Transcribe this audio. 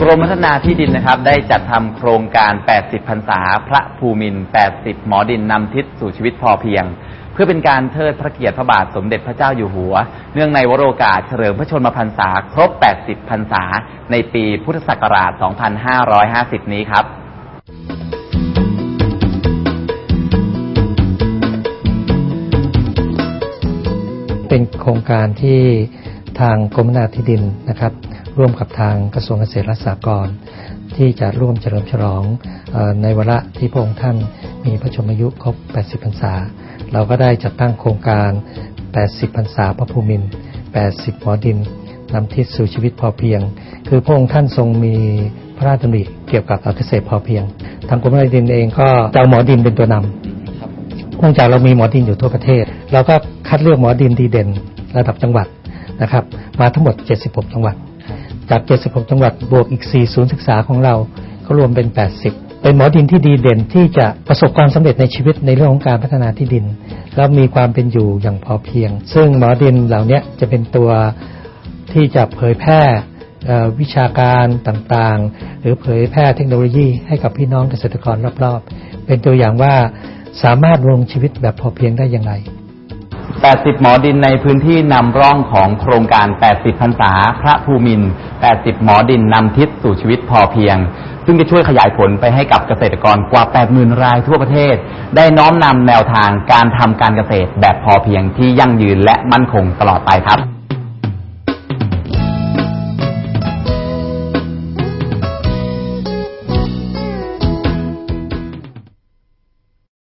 กรมพัฒนาที่ดินนะครับ ได้จัดทำโครงการ 80พรรษา พระภูมินทร์80 หมอดินนำทิศสู่ชีวิตพอเพียง เพื่อเป็นการเทิดพระเกียรติพระบาทสมเด็จพระเจ้าอยู่หัว เนื่องในวโรกาสเฉลิมพระชนมพรรษา ครบ 80 พรรษา ในปีพุทธศักราช 2550 นี้ครับ เป็นโครงการที่ทางกรมนาที่ดินนะครับ ร่วมกับทางกระทรวงเกษตรและสหกรณ์ที่จะร่วมเฉลิมฉลองอในวาระที่พระองค์ท่านมีพระชนมายุครบ 80 พรรษา เราก็ได้จัดตั้งโครงการ 80 พรรษาพระภูมิน 80 หมอดินนำทิศสู่ชีวิตพอเพียง คือพระองค์ท่านทรงมีพระราชดำริเกี่ยวกับเกษตรพอเพียง ทางกรมที่ดินเองก็จะเอาหมอดินเป็นตัวนำเนื่องจากเรามีหมอดินอยู่ทั่วประเทศ เราก็คัดเลือกหมอดินดีเด่น ระดับจังหวัดนะครับ มาทั้งหมด 76 จังหวัด จาก 76 จังหวัดบวกอีก 4 ศูนย์ศึกษาของเรา ก็รวมเป็น 80 เป็นหมอดินที่ดีเด่นที่จะประสบความสำเร็จในชีวิตในเรื่องของการพัฒนาที่ดิน แล้วมีความเป็นอยู่อย่างพอเพียง ซึ่งหมอดินเหล่านี้จะเป็นตัวที่จะเผยแพร่วิชาการต่างๆ หรือเผยแพร่เทคโนโลยีให้กับพี่น้องเกษตรกรรอบๆ เป็นตัวอย่างว่าสามารถลงชีวิตแบบพอเพียงได้อย่างไร 80 หมอดินในพื้นที่นำร่องของโครงการ 80 พรรษา พระภูมิน 80 หมอดินนำทิศสู่ชีวิตพอเพียง ซึ่งจะช่วยขยายผลไปให้กับเกษตรกรกว่า 80,000 รายทั่วประเทศ ได้น้อมนำแนวทางการทำการเกษตรแบบพอเพียงที่ยั่งยืนและมั่นคงตลอดไปครับ